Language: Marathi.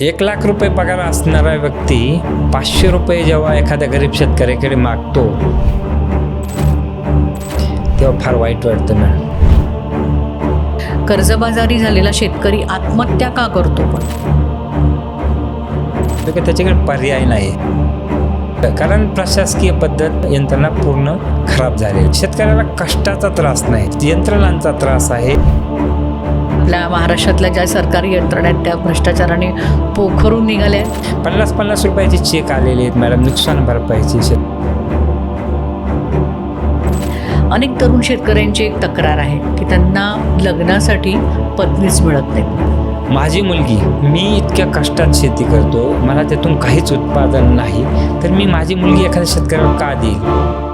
एक लाख रुपये पगार असणारा व्यक्ती पाचशे रुपये जेव्हा एखाद्या गरीब शेतकऱ्याकडे मागतो तेव्हा फार वाईट वाटतं मॅडम कर्जबाजारी झालेला शेतकरी आत्महत्या का करतो पण? त्याच्याकडे पर्याय नाही. कारण प्रशासकीय पद्धत यंत्रणा पूर्ण खराब झाली शेतकऱ्याला कष्टाचा त्रास नाही यंत्रणांचा त्रास आहे. आपल्या महाराष्ट्रातल्या ज्या सरकारी यंत्रणा आहेत त्या भ्रष्टाचाराने पोखरून निघाल्या आहेत. पन्नास पन्नास रुपयाचे चेक आलेले आहेत मॅडम नुकसान भरपाईची अनेक तरुण शेतकऱ्यांची एक तक्रार आहे की त्यांना लग्नासाठी पत्नीच मिळत नाही माझी मुलगी मी इतक्या कष्टात शेती करतो मला त्यातून काहीच उत्पादन नाही तर मी माझी मुलगी एखाद्या शेतकऱ्याला का देईल?